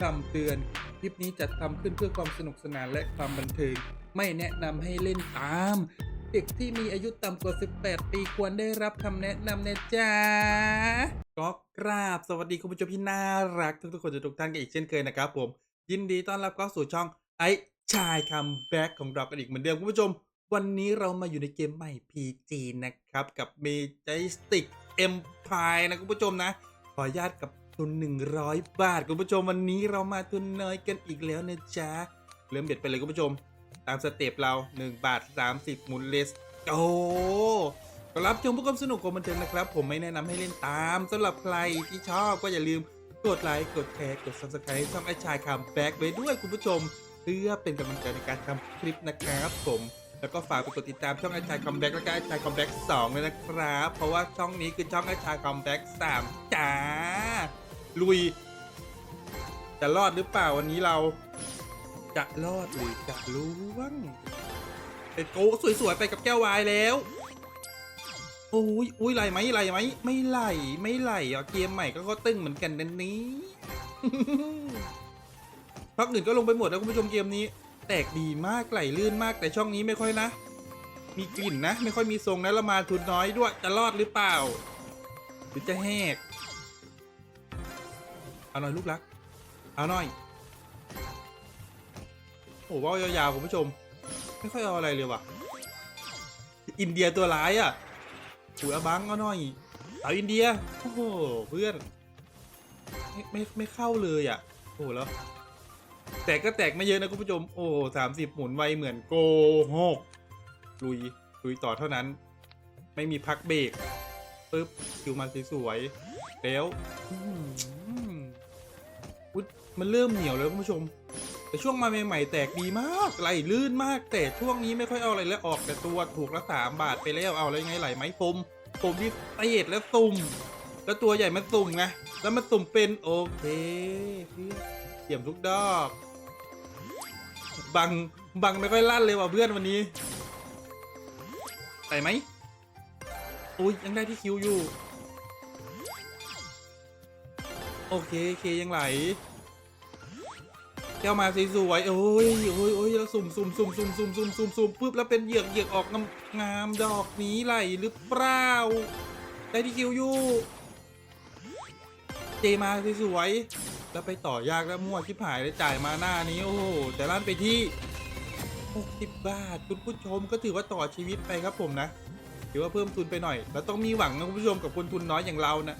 คำเตือน คลิปนี้จัดทำขึ้นเพื่อความสนุกสนานและความบันเทิง ไม่แนะนำให้เล่นตาม เด็กที่มีอายุต่ำกว่า 18 ปีควรได้รับคำแนะนำนะจ๊ะก็กราบสวัสดีคุณผู้ชมที่น่ารัก ทุกๆคนทุกท่านกันอีกเช่นเคยนะครับผม ยินดีต้อนรับเข้าสู่ช่องไอชายคัมแบ็กของเรากันอีกเหมือนเดิมคุณผู้ชม วันนี้เรามาอยู่ในเกมใหม่ PG นะครับ กับ Majestic Empire นะคุณผู้ชมนะ ขออนุญาตกับ ทุน 100 บาท คุณผู้ชมวันนี้เรามาทุนน้อยกันอีกแล้วนะจ๊ะ เริ่มเบ็ดไปเลยคุณผู้ชม ตามสเต็ปเรา 1 บาท 30 หมุนเลสโอ้รับชมผู้ความสนุกความบันเทิงนะครับ ผมไม่แนะนำให้เล่นตามสำหรับใครที่ชอบก็อย่าลืมกดไลค์กดแชร์กด subscribe ช่องไอชายคัมแบ็กไว้ด้วยคุณผู้ชม เพื่อเป็นกำลังใจในการทำคลิปนะครับผมแล้วก็ฝากไปกดติดตามช่องไอชายคอมแบ็กแล้วก็ไอชายคอมแบ็กสองเลยนะครับ เพราะว่าช่องนี้คือช่องไอชายคอมแบ็กสามจ้า ลุย จะรอดหรือเปล่าวันนี้เรา จะรอดหรือจะล่วงเป็นโก้สวยๆไปกับแก้ววายแล้วโอ้ยอุ้ยไหลไหมไหลไหมไม่ไหลไม่ไหลอะเกมใหม่ก็ก็ตึงเหมือนกันนันนี้พักหนึ่งก็ลงไปหมดแล้วคุณผู้ชมเกมนี้ แตกดีมากไหลลื่นมากแต่ช่องนี้ไม่ค่อยนะ มีกลิ่นนะ ไม่ค่อยมีทรงนะเรามาทุนน้อยด้วยจะรอดหรือเปล่า หรือจะแหก เอาหน่อยลูกรัก เอาหน่อย โอ้ว่ายาวๆคุณผู้ชม ไม่ค่อยเอาอะไรเลยว่ะ อินเดียตัวร้ายอะหัวบังเอาหน่อยเอาอินเดีย โอ้โหเพื่อน ไม่ไม่ไม่เข้าเลยอะ โอ้โหแล้ว แตกก็แตกไม่เยอะนะคุณผู้ชม โอ้สามสิบหมุนไวเหมือนโกหกลุยลุยต่อเท่านั้น ไม่มีพักเบรกปึ๊บคิวมาสวยๆแล้ว อุ๊ยมันเริ่มเหนียวแล้วคุณผู้ชม แต่ช่วงมาใหม่ๆแตกดีมากไหลลื่นมาก แต่ช่วงนี้ไม่ค่อยเอาอะไรแล้วออกแต่ตัวถูกละสามบาทไปแล้วเอาอะไรไงไหลไหมพรมพรมที่เตะแล้วตุ่มแล้วตัวใหญ่มันตุ่มไงแล้วมันตุ่มเป็นโอเคเพื่อเยี่ยมทุกดอกบังบังไม่ค่อยลั่นเลยว่ะเพื่อนวันนี้ใส่ไหมอุ้ยยังได้ที่คิวอยู่ โอเคเคยังไหล แก้วมาสวยๆโอ้ยโอ้ยโอ้ยแล้วสุ่มสุ่มสุ่มสุ่มสุ่มสุ่มสุ่มสุ่มปุ๊บแล้วเป็นเหยือกเหยือกออกงามงามดอกนี้ไหลหรือเปล่า ได้ที่คิวอยู่เจมาสวยๆแล้วไปต่อยากแล้วมั่วชิบหายเลยจ่ายมาหน้านี้โอ้โหแต่ร้านไปที่60บาทคุณผู้ชมก็ถือว่าต่อชีวิตไปครับผมนะถือว่าเพิ่มทุนไปหน่อยแล้วต้องมีหวังนะคุณผู้ชมกับคนทุนน้อยอย่างเรานะ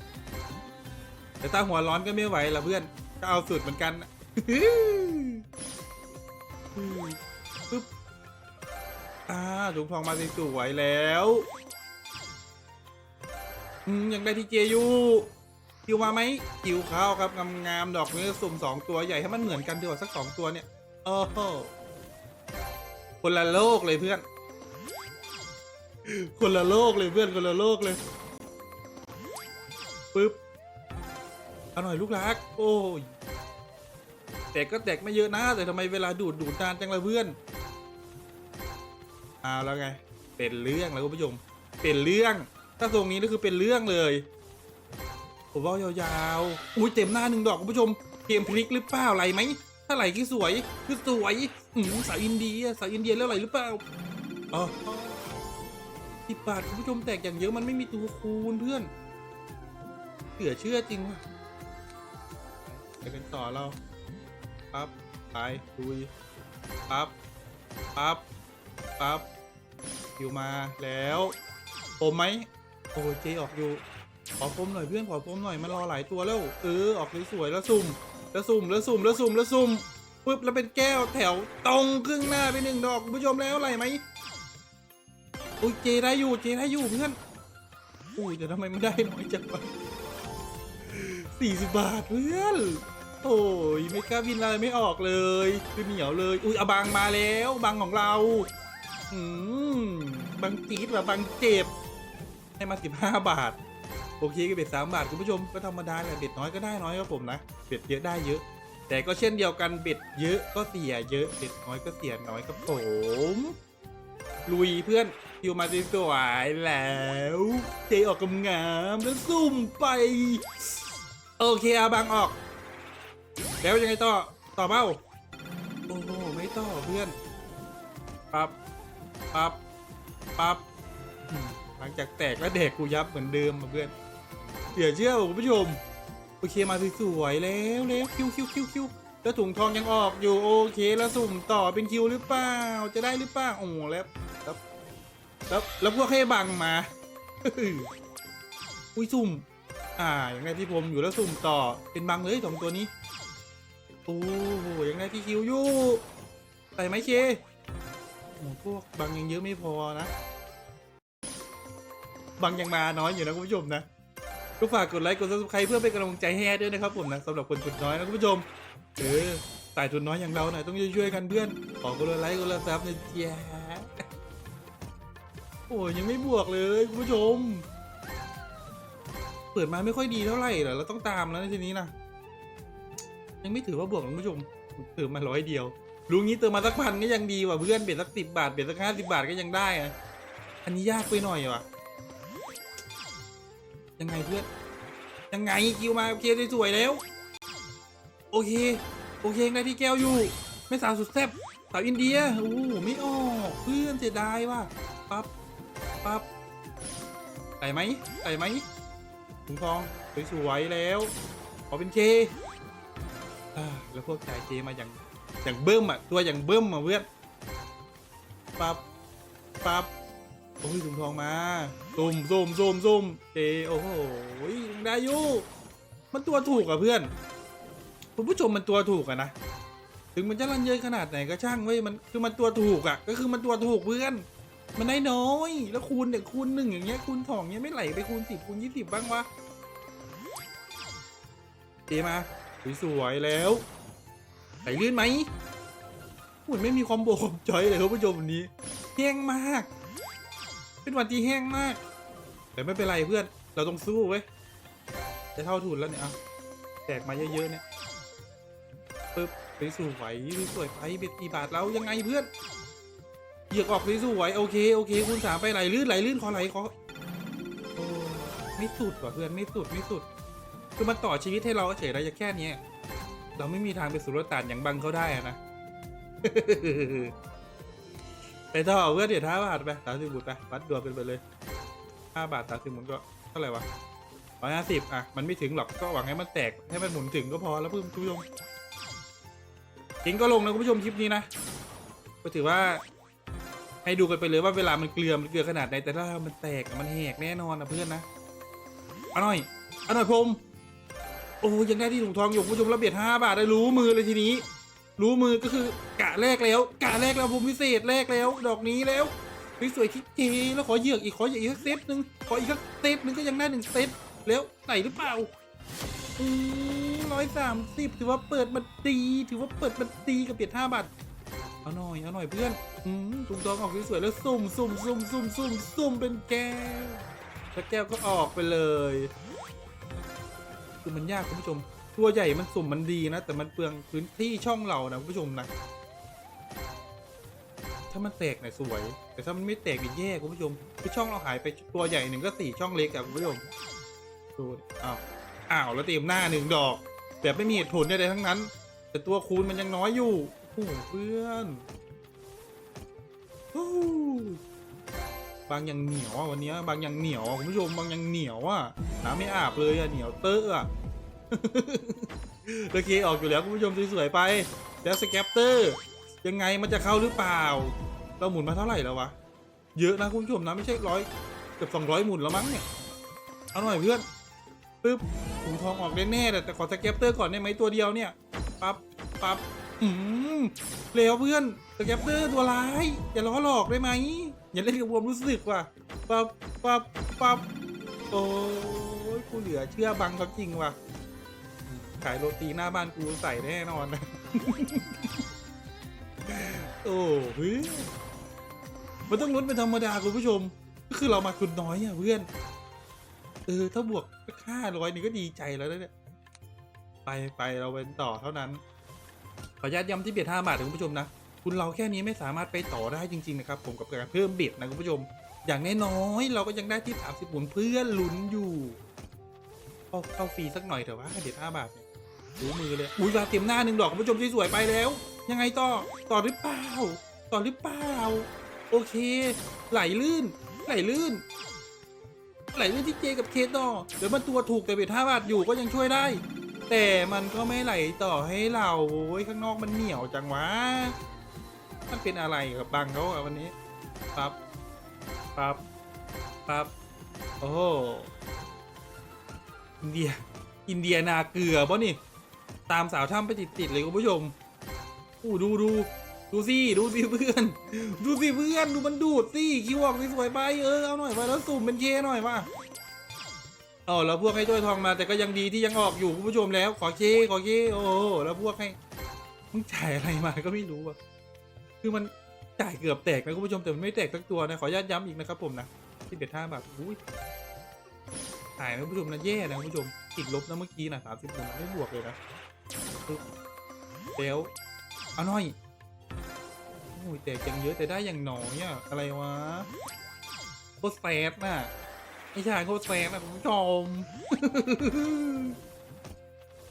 แต่ถ้าหัวร้อนก็ไม่ไหวละเพื่อน ก็เอาสุดเหมือนกันปึ๊บอ่าถุงทองมาสวยๆแล้วยังได้ที่เจอยู่คิวมาไหมคิวข้าวครับงามๆดอกนี้สุ่มสองตัวใหญ่ให้มันเหมือนกันดีกว่าสักสองตัวเนี่ยโอ้โหคนละโลกเลยเพื่อน คนละโลกเลยเพื่อนคนละโลกเลยปึ๊บ หน่อยลูกรัก โอ้ยแตกก็แตกไม่เยอะนะแต่ทำไมเวลาดูดดูดนานจังลยเพื่อนเอาแล้วไง เป็นเรื่องแล้วคุณผู้ชมเป็นเรื่อง ถ้าทรงนี้ก็คือเป็นเรื่องเลยผมว่ายาวๆอุ้ยเต็มหน้าหนึ่งดอกคุณผู้ชมเกมพลิกหรือเปล่าอะไหลไหมถ้าไหลคือสวยคือสวยอืมสาวอินเดียสาวอินเดียแล้วไหลหรือเปล่าอ๋อสิบบาทคุณผู้ชมแตกอย่างเยอะมันไม่มีตัวคูณเพื่อนเหลือเชื่อจริงว่ะ ไปกันต่อเราปั๊บไปลุยปั๊บปั๊บปั๊บคิวมาแล้วปมไหมโอ้เจออกอยู่ขอปมหน่อยเพื่อนขอปมหน่อยมันรอหลายตัวแล้วเออออกสวยๆแล้วสุ่มแล้วสุ่มแล้วสุ่มแล้วสุ่มแล้วสุ่มปุ๊บแล้วเป็นแก้วแถวตรงครึ่งหน้าไปหนึ่งดอกคุณผู้ชมแล้วอะไรไหมโอ้ยเจได้อยู่เจได้อยู่เพื่อนอุ้ยแต่ทำไมไม่ได้น้อยจังวะ สี่สิบบาทเพื่อนโอ้ยไม่กล้าบินอะไรไม่ออกเลยคือเหนียวเลยอุ้ยเอาบังมาแล้วบังของเราอืมบังจี๊ดว่ะบังเจ็บให้มาสิบห้าบาท โอเคก็เบ็ดสามบาท คุณผู้ชมก็ธรรมดาแหละเบ็ดน้อยก็ได้น้อยครับผมนะเบ็ดเยอะได้เยอะ แต่ก็เช่นเดียวกันเบ็ดเยอะก็เสียเยอะเบ็ดน้อยก็เสียน้อยครับผมลุยเพื่อนคิวมาสวยแล้วเจออกกำงามแล้วซุ่มไป โอเคเอาบังออก แล้วยังไงต่อ ต่อเบ้า โอ้โห ไม่ต่อเพื่อน ปับ ปับ ปับ หลังจากแตกแล้วเด็กกูยับเหมือนเดิมเพื่อนเดี๋ยวเชื่อผมคุณผู้ชม โอเคมาสวยๆแล้วแล้วคิวคิวคิวคิวแล้วถุงทองยังออกอยู่โอเคแล้วสุ่มต่อเป็นคิวหรือเปล่า จะได้หรือเปล่าโอ้โหแล้วแล้วแล้วแล้วพวกให้บังมาอุ้ยสุ่ม อ่า อย่างไรที่ผมอยู่แล้วสุ่มต่อ เป็นบังเลยสองตัวนี้ โอ้โหย่างไรที่คิวอยู่ใส่ไหมเคโอ้พวกบังยังเยอะไม่พอนะ บังยังมาน้อยอยู่นะคุณผู้ชมนะ ก็ฝากกดไลค์กด subscribe เพื่อเป็นกำลังใจให้ด้วยนะครับผมนะสำหรับคนทุนน้อยนะคุณผู้ชม เออสายทุนน้อยอย่างเราหน่อยต้องช่วยๆกันเพื่อน ขอกดไลค์กดซับนะจ๊ะโอ้ยยังไม่บวกเลยคุณผู้ชม เปิดมาไม่ค่อยดีเท่าไหร่เหรอเราต้องตามแล้วในทีนี้นะยังไม่ถือว่าบวกนะคุณผู้ชมเติมมาร้อยเดียวรู้งี้เติมมาสักพันก็ยังดีว่ะเพื่อนเบ็ดสักสิบบาทเบ็ดสักห้าสิบบาทก็ยังได้อะอันนี้ยากไปหน่อยว่ะยังไงเพื่อนยังไงคิวมาโอเคสวยๆแล้ว โอเค โอเคได้ที่แก้วอยู่ ไม่สาวสุดแซ่บสาวอินเดียโอ้ไม่ออกเพื่อนเสียดายว่ะปั๊บปั๊บใส่ไหมใส่ไหม ถุงทองสวยๆแล้วขอเป็นเคแล้วพวกจ่ายเคมาอย่างอย่างเบิ้มอะตัวอย่างเบิ้มอะเพื่อนปับปับโอ้ยถุงทองมาซุ่มซุ่มซุ่มซุ่มเอโอ้โหยังได้อยู่มันตัวถูกอะเพื่อนคุณผู้ชมมันตัวถูกอะนะถึงมันจะรันเยอะขนาดไหนก็ช่างเว้ยมันคือมันตัวถูกอะ ก็คือมันตัวถูกเพื่อน มันได้น้อย แล้วคูณเนี่ยคูณหนึ่งอย่างเงี้ยคูณสองเงี้ยไม่ไหลไปคูณสิบคูณยี่สิบบ้างวะเอมาสวยๆแล้วไหลลื่นไหมเหมือนไม่มีความโบกความจอยเลยคุณผู้ชมวันนี้แห้งมาก เป็นวันที่แห้งมาก แต่ไม่เป็นไรเพื่อน เราต้องสู้เว้ยจะเท่าทุนแล้วเนี่ยเอาแจกมาเยอะๆเนี่ยปึ๊บไปสู่ไหวสวยไปเบ็ดกี่บาทแล้วยังไงเพื่อน เหยียกออกสวยๆโอเคโอเคคุณสามไปไหลลื่นไหลลื่นขอไหลขอไม่สุดว่ะเพื่อนไม่สุดไม่สุด คือมันต่อชีวิตให้เราเฉยๆได้แค่เนี้ยเราไม่มีทางไปสู่รตานอย่างบังเขาได้อะนะไปต่อเพื่อนเดี๋ยวท้าบาทไปสามสิบบุตรไปวัดดวงเป็นไปเลยห้าบาทสามสิบหมุนก็เท่าไหร่วะร้อยห้าสิบอะมันไม่ถึงหรอกก็หวังให้มันแตกให้มันหมุนถึงก็พอแล้วเพื่อนคุณผู้ชมจริงก็ลงนะคุณผู้ชมคลิปนี้นะก็ถือว่า ให้ดูกันไปเลยว่าเวลามันเกลือมันเกลือขนาดไหนแต่ถ้ามันแตกอะมันแหกแน่นอนนะเพื่อนนะอาหน่อยอาหน่อยพรมโอ้ยังได้ที่ถุงทองอยู่ผู้ชมระเบียดห้าบาทได้รู้มือเลยทีนี้ รู้มือก็คือกะแรกแล้ว กะแรกแล้วผมพิเศษแรกแล้ว ดอกนี้แล้วสวยที่เจแล้วขอเหยือกอีกขอเหยือกอีกสักเซตหนึ่งขออีกสักเซตหนึ่งก็ยังได้หนึ่งเซตแล้วไหนหรือเปล่าอืร้อยสามสิบถือว่าเปิดมาดีถือว่าเปิดมาดีกับเปียดห้าบาท เอาหน่อยเอาหน่อยเพื่อนอืมตุ้งตองออกสวยๆแล้วซุ่มซุ่มซุ่มซุ่มซุ่มซุ่มเป็นแก้วแล้วแก้วก็ออกไปเลยคือมันยากคุณผู้ชม ตัวใหญ่มันสุ่มมันดีนะ แต่มันเปลืองพื้นที่ช่องเรานะคุณผู้ชมนะถ้ามันแตกเนี่ยสวย แต่ถ้ามันไม่แตกนี่แย่คุณผู้ชมคือช่องเราหายไปตัวใหญ่หนึ่งก็สี่ช่องเล็กอะคุณผู้ชมดูอ้าวอ้าวแล้วเตรียมหน้าหนึ่งดอกแบบไม่มีเหตุผลใดๆทั้งนั้น แต่ตัวคูณมันยังน้อยอยู่ โอ้โหเพื่อนบางอย่างเหนียวอะวันนี้บางอย่างเหนียวคุณผู้ชมบางอย่างเหนียวอะน้ำไม่อาบเลยอะเหนียวเตอะอะโอเคออกอยู่แล้วคุณผู้ชมสวยๆไปแล้วสแกปเตอร์ยังไงมันจะเข้าหรือเปล่า เราหมุนมาเท่าไหร่แล้ววะเยอะนะคุณผู้ชมนะไม่ใช่ร้อยเกือบสองร้อยหมุนแล้วมั้งเนี่ยเอาหน่อยเพื่อนปึ๊บถุงทองออกแน่ๆแต่แต่ขอสแกปเตอร์ก่อนได้ไหมตัวเดียวเนี่ยปั๊บปั๊บ อืมเร็วเพื่อนสแกปเตอร์ตัวร้าย อย่าล้อหลอกได้ไหม อย่าเล่นกับวมรู้สึกว่ะปับปับปับโอ้ยกูเหลือเชื่อบังเขาจริงว่ะ ขายโรตีหน้าบ้านกูใส่แน่นอนนะโอ้เฮ้ยมันต้องลุ้นเป็นธรรมดาคุณผู้ชม ก็คือเรามาทุนน้อยอะเพื่อน เออ ถ้าบวกค่าร้อยนี่ก็ดีใจแล้วเนี่ย ไปไปเราเป็นต่อเท่านั้น ขออนุญาตย้ำที่เบียดห้าบาทนะคุณผู้ชมนะ คุณเราแค่นี้ไม่สามารถไปต่อได้จริงๆนะครับผมกับการเพิ่มเบ็ดนะคุณผู้ชม อย่างน้อยๆเราก็ยังได้ที่ 30หมุนเพื่อนลุ้นอยู่เข้าเข้าฟรีสักหน่อยเถอะวะเบ็ดห้าบาทเนี่ยรู้มือเลยอุ้ยมาเต็มหน้าหนึ่งดอกคุณผู้ชมสวยๆไปแล้ว ยังไงต่อต่อหรือเปล่าต่อหรือเปล่า โอเค ไหลลื่น ไหลลื่นไหลลื่นที่เจกับเคต่อเดี๋ยวมันตัวถูกแต่เบ็ดห้าบาทอยู่ก็ยังช่วยได้ แต่มันก็ไม่ไหลต่อให้เราโอ้ยข้างนอกมันเหนียวจังวะ มันเป็นอะไรกับบังเขาอะวันนี้ปับปับปับโอ้โอินเดีย อินเดียนาเกลือป่ะนี่ ตามสาวถ้ำไปติดๆเลยคุณผู้ชมอู้ดูดูดูสิดูสิเพื่อน ดูสิเพื่อน ดูมันดูดสิคิวออกสวยไปเออเอาหน่อยไปแล้วสุ่มเป็นเคหน่อยมา อ๋อแล้วพวกให้ด้วยทองมาแต่ก็ยังดีที่ยังออกอยู่คุณผู้ชมแล้ว ขอเคขอเคโอ้แล้วพวกให้มึงจ่ายอะไรมาก็ไม่รู้อะคือมันจ่ายเกือบแตกนะคุณผู้ชมแต่มันไม่แตกสักตัวนะขออนุญาตย้ำอีกนะครับผมนะที่เบ็ดห้าบาทอุ้ยหายนะคุณผู้ชมนะแย่นะคุณผู้ชมติดลบนะเมื่อกี้นะสามสิบคนไม่บวกเลยนะแล้วเอาหน่อยโอ้ยแตกยังเยอะแต่ได้อย่างน้อยอะอะไรวะโคตรแซดน่ะ ไม่ใช่โคตรแซดนะคุณผู้ชม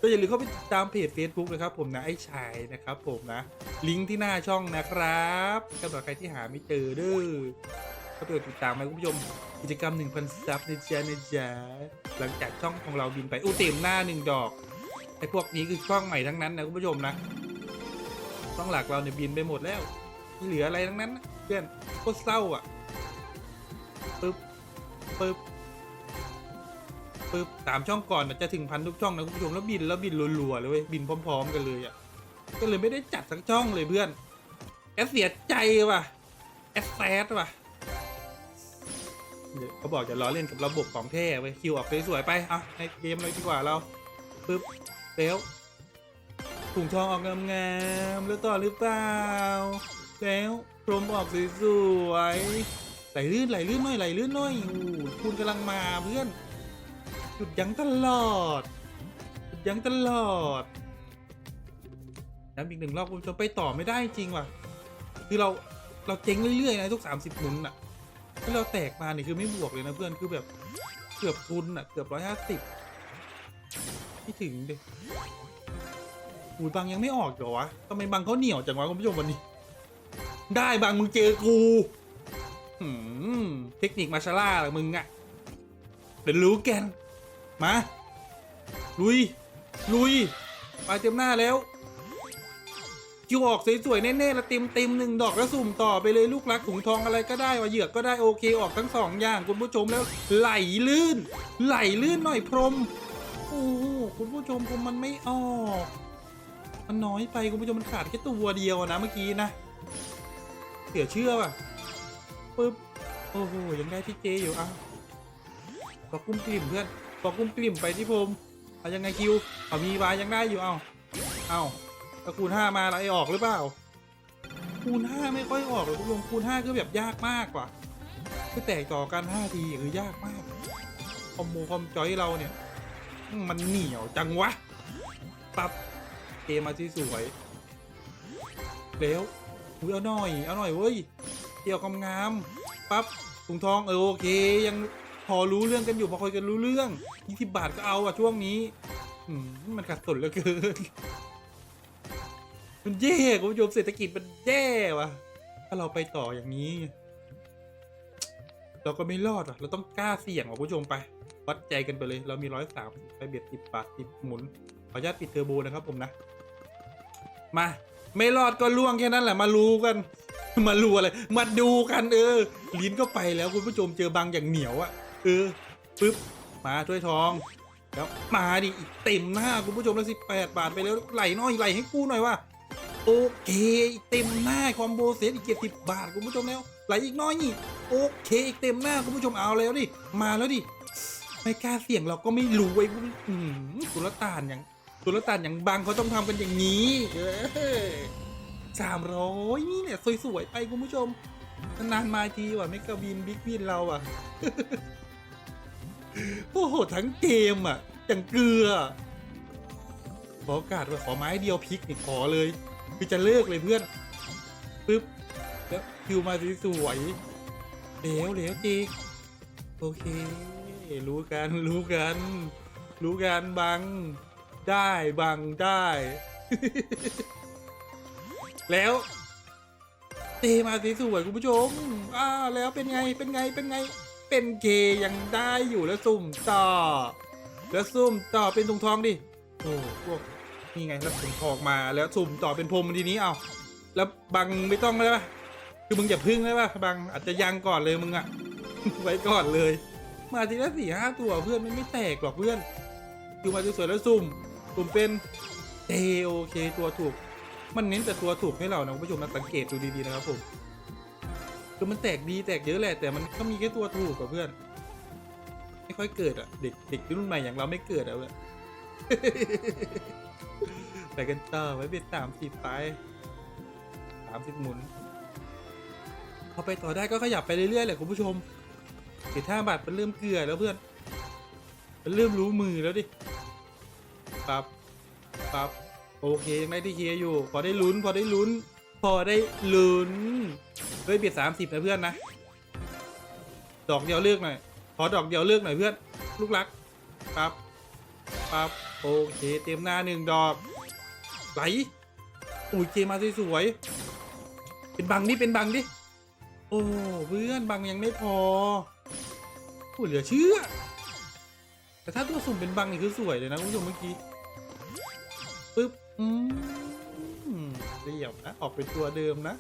ก็อย่าลืมเข้าไปติดตามเพจ Facebook นะครับ ผมนะไอ้ชายนะครับ ผมนะ ลิงก์ที่หน้าช่องนะครับสำหรับใครที่หาไม่เจอเด้อก็ไปกดติดตามไปคุณผู้ชมกิจกรรม 1,000 ซับนะจ๊ะนะจ๊ะหลังจากช่องของเราบินไปอู้เต็มหน้าหนึ่งดอกไอ้พวกนี้คือช่องใหม่ทั้งนั้นนะคุณผู้ชมนะช่องหลักเราเนี่ยบินไปหมดแล้วไม่เหลืออะไรทั้งนั้นนะเพื่อนโคตรเศร้าอะปึ๊บ ปึ๊บปึ๊บสามช่องก่อนนะจะถึงพันทุกช่องนะคุณผู้ชมแล้วบินแล้วบินรัวๆเลยเว้ยบินพร้อม ๆ กันเลยอะก็เลยไม่ได้จัดสักช่องเลยเพื่อนแอดเสียใจว่ะแอดแซดว่ะเขาบอกจะล้อเล่นกับระบบของแท้ไปคิวออกสวยๆไปอะในเกมเลยดีกว่าเราปึ๊บแล้วถุงทองออกงามๆแล้วต่อหรือเปล่า แล้วพรมออกสวยๆ ไหลลื่นไหลลื่นหน่อยไหลลื่นหน่อยอูคุณกำลังมาเพื่อนหยุดยั้งตลอดหยุดยั้งตลอดย้ำอีกหนึ่งรอบคุณผู้ชมไปต่อไม่ได้จริงว่ะ คือเราเราเจ๊งเรื่อยๆนะทุก 30หมุนอะที่เราแตกมาเนี่ยคือไม่บวกเลยนะเพื่อนคือแบบเกือบทุนอะเกือบร้อยห้าสิบไม่ถึงเด็อุ้ยบางยังไม่ออกเหรอวะทำไมบางเขาเหนียวจังวะคุณผู้ชมวันนี้ ได้บางมึงเจอกู เทคนิคมาชาร่าหรอมึงอะเดี๋ยวรู้แกนมา ลุย ลุยไปเต็มหน้าแล้วคิวออกสวยๆแน่ๆแล้วเต็มเต็มหนึ่งดอกแล้วสุ่มต่อไปเลยลูกรักถุงทองอะไรก็ได้ว่าเหยือกก็ได้โอเคออกทั้งสองอย่างคุณผู้ชมแล้ว ไหลลื่น ไหลลื่นหน่อยพรมโอ้คุณผู้ชมผมมันไม่ออกมันน้อยไปคุณผู้ชมมันขาดแค่ตัวเดียวนะเมื่อกี้นะเสียเชื่อว่ะ ปึ๊บโอ้โหยังได้ที่เจอยู่อะปอกกุ้มกลิ่มเพื่อนปอกกุ้มกลิ่มไปที่ผมเอายังไงคิวเอามีวายังได้อยู่เอาเอาถ้าคูณห้ามาแล้วไอออกหรือเปล่า คูณห้าไม่ค่อยออกเลยคุณผู้ชมคูณห้าคือแบบยากมากกว่าคือแตกต่อกันห้าทีคือยากมากคอมโบคอมจอยเราเนี่ย มันเหนียวจังวะปับเกมมาที่สวย แล้วอุ้ยเอาหน่อย เอาหน่อยเว้ย เกี่ยวกำงามปั๊บถุงทองเออโอเค ยังพอรู้เรื่องกันอยู่พอคุยกันรู้เรื่องยี่สิบบาทก็เอาอะช่วงนี้อืมันขัดสนเหลือเกินมันแย่คุณผู้ชมเศรษฐกิจมันแย่ว่ะ ถ้าเราไปต่ออย่างนี้ เราก็ไม่รอดอะ เราต้องกล้าเสี่ยงว่ะคุณผู้ชมไป วัดใจกันไปเลย เรามีร้อยสามไปเบียดสิบบาทสิบหมุน ขออนุญาตปิดเทอร์โบนะครับผมนะ มา ไม่รอดก็ล่วงแค่นั้นแหละมารู้กัน มารู้อะไร มาดูกันเออ ลิ้นก็ไปแล้วคุณผู้ชมเจอบางอย่างเหนียวอะเออปึ๊บมาถ้วยทอง แล้วมาดิอีกเต็มหน้าคุณผู้ชมแล้วสิบแปดบาทไปแล้วไหลน่อยไหลให้กูหน่อยว่าโอเคอีกเต็มหน้าคอมโบเซตอีกเจ็ดสิบบาทคุณผู้ชมแล้วไหลอีกน้อยนี่โอเคอีกเต็มหน้าคุณผู้ชมเอาแล้วดิมาแล้วดิไม่กล้าเสี่ยงเราก็ไม่รู้ไว้ยอืมสุลต่านอย่าง สุลต่านอย่างบางเขาต้องทำกันอย่างนี้สามร้อยนี่เนี่ยสวยๆไปคุณผู้ชมนานมาทีว่ะไม่กระบินบิ๊กวินเราอะโอ้โหทั้งเกมอะอย่างเกลือขอโอกาสว่าขอไม้เดียวพลิกนี่ขอเลย คือจะเลิกเลยเพื่อนปึ๊บแล้วคิวมาสวยๆเดี๋ยวเดี๋ยวจีโอเค รู้กันรู้กัน รู้กันบัง ได้บังได้ แล้วเตมาสีสวยคุณผู้ชม อ่า แล้วเป็นไง เป็นไง เป็นไง เป็นเคยังได้อยู่แล้วสุ่มต่อ แล้วซุ่มต่อเป็นถุงทองดิ โอ้พวกนี่ไงแล้วถุงทองมา แล้วสุ่มต่อเป็นพรมทีนี้เอา แล้วบังไม่ต้องเลยป่ะ คือมึงอย่าพึ่งเลยป่ะบังอาจจะยังก่อนเลยมึงอะไว้ก่อนเลย มาทีละสี่ห้าตัวเพื่อนมันไม่แตกหรอกเพื่อน คือมาสวยๆแล้วซุ่ม สุ่มเป็นเอโอเคตัวถูก มันเน้นแต่ตัวถูกให้เรานะคุณผู้ชมนะสังเกตดูดีๆนะครับผมคือมันแตกดีแตกเยอะแหละแต่มันก็มีแค่ตัวถูกกับเพื่อน ไม่ค่อยเกิดอะเด็กเด็กรุ่นใหม่อย่างเราไม่เกิดอะเพื่อนแต่กันต่อไว้เป็นสามสิบไปสามสิบหมุนพอไปต่อได้ก็ขยับไปเรื่อยๆแหละคุณผู้ชมเจ็ดห้าบาทมันเริ่มเกลือแล้วเพื่อน มันเริ่มรู้มือแล้วดิ ปั๊บปั๊บโอเคยังได้ที่เคลียอยู่ พอได้ลุ้น พอได้ลุ้น พอได้ลุ้นเฮ้ยเบียดสามสิบนะเพื่อนนะ ดอกเดียวเลือกหน่อย ขอดอกเดียวเลือกหน่อยเพื่อน ลูกรักปั๊บปั๊บโอเคเต็มหน้าหนึ่งดอกไหลอุ้ยเกมมาสวยๆเป็นบังดิเป็นบังดิโอ้เพื่อนบังยังไม่พอโอ้เหลือเชื่อแต่ถ้าตัวสุ่มเป็นบังนี่คือสวยเลยนะคุณผู้ชมเมื่อกี้ ปึ๊บอืมเหลี่ยมนะออกเป็นตัวเดิมนะ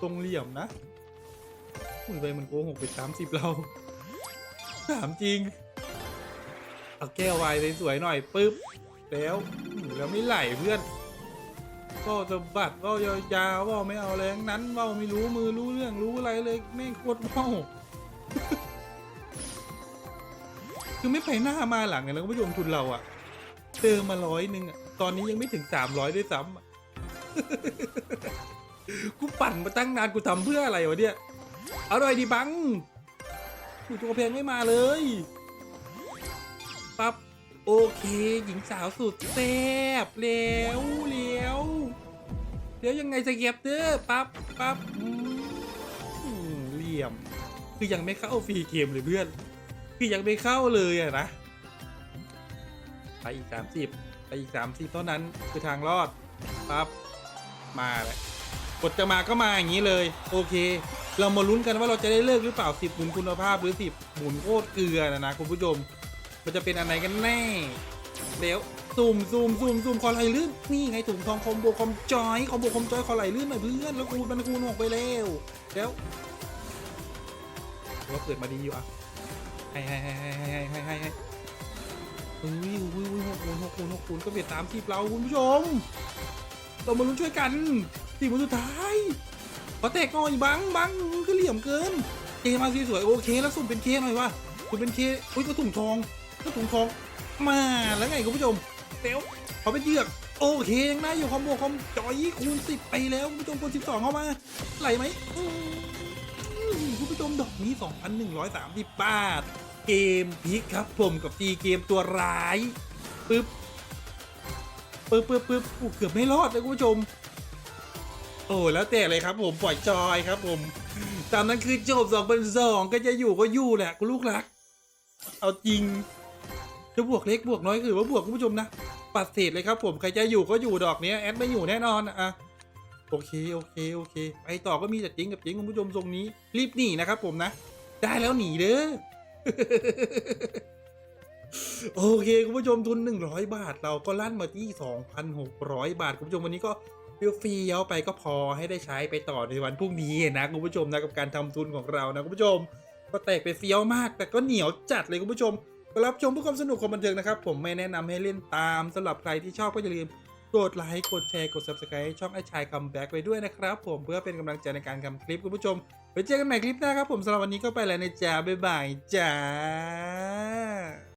ตรงเหลี่ยมนะอุ้ยไปมันโกหกไปสามสิบเราถามจริง เอาแก้ววายสวยๆหน่อยปึ๊บแล้วแล้วไม่ไหลเพื่อนก็จะบัดก็ยาวๆว่าไม่เอาแรงนั้นว่าไม่รู้มือรู้เรื่องรู้อะไรเลยแม่งโคตรเมาคือไม่ไปหน้ามาหลังเลยนะคุณผู้ชมทุนเราอะเติมมาร้อยหนึ่งอะ ตอนนี้ยังไม่ถึงสามร้อยด้วยซ้ำ กูปั่นมาตั้งนานกูทำเพื่ออะไรวะเนี่ย อร่อยดีบังกูตัวเพลงไม่มาเลยปั๊บโอเค หญิงสาวสุดแซ่บแล้วแล้วเดี๋ยวยังไงสเก็บเด้อปั๊บปั๊บเหลี่ยม คือยังไม่เข้าฟรีเกมเลยเพื่อน คือยังไม่เข้าเลยอะนะ ไปอีกสามสิบ ไปอีกสามสิบเท่านั้นคือทางรอดปั๊บมาแหละกดจะมาก็มาอย่างนี้เลย โอเค เรามาลุ้นกันว่าเราจะได้เลิกหรือเปล่าสิบหมุนคุณภาพหรือสิบหมุนโคตรเกลือนะนะคุณผู้ชม มันจะเป็นอะไรกันแน่เดี๋ยวซูมซูมซูมซูมคอไหลลื่นนี่ไงถุงทองคอมโบคอมจอยคอมโบคอมจอยคอไหลลื่นหน่อยเพื่อนแล้วคูณมันคูณออกไปแล้วแล้วว่าเปิดมาดีอยู่อะให้ให้ให้ให้ให้ให้ให้ให้ อุ้ยอุ้ยอุ้ยหกคูณหกคูณหกคูณก็เบียดตามทีเราคุณผู้ชมเรามาลุ้นช่วยกันสี่คนสุดท้ายขอแตกหน่อยบังบังก็เหลี่ยมเกินเอมาสวยๆโอเคแล้วสุ่มเป็นเคหน่อยวะสุ่มเป็นเคอุ้ยก็ถุงทองก็ถุงทองมาแล้วไงคุณผู้ชมเต๋วขอเป็นเหยือกโอเคยังได้อยู่คอมโบคอมจอยคูณสิบไปแล้วคุณผู้ชมคูณสิบสองเข้ามาไหลไหมคุณผู้ชมดอกนี้2,130บาท เกมพลิกครับผมกับตีเกมตัวร้ายปึ๊บปึ๊บปึ๊บปึ๊บอู้เกือบไม่รอดเลยคุณผู้ชม โอ้แล้วแต่เลยครับผมปล่อยจอยครับผม ตามนั้นคือจบสองเป็นสองก็จะอยู่ก็อยู่แหละคุณลูกรัก เอาจริงจะบวกเล็กบวกน้อยคือว่าบวกคุณผู้ชมนะปัดเศษเลยครับผมใครจะอยู่ก็อยู่ดอกนี้แอดไม่อยู่แน่นอนอะอะโอเคโอเคโอเคไปต่อก็มีแต่จริงกับจริงคุณผู้ชมทรงนี้ รีบหนีนะครับผมนะ ได้แล้วหนีเด้อ โอเค คุณผู้ชมทุน 100 บาท เราก็ลั่นมาที่ 2,600 บาท คุณผู้ชมวันนี้ก็เฟี้ยวไปก็พอให้ได้ใช้ไปต่อในวันพรุ่งนี้นะคุณผู้ชมนะกับการทำทุนของเรานะคุณผู้ชม ก็แตกไปเฟี้ยวมาก แต่ก็เหนียวจัดเลยคุณผู้ชมก็รับชมเพื่อความสนุกความบันเทิงนะครับ ผมไม่แนะนำให้เล่นตามสำหรับใครที่ชอบก็อย่าลืม กดไลค์กดแชร์กด subscribe ให้ช่องไอชายคัมแบ็กไปด้วยนะครับผมเพื่อเป็นกำลังใจในการทำคลิปคุณผู้ชมไว้เจอกันใหม่คลิปหน้าครับผมสำหรับวันนี้ก็ไปแล้วในะจ๊ะบ๊ายบายจ้า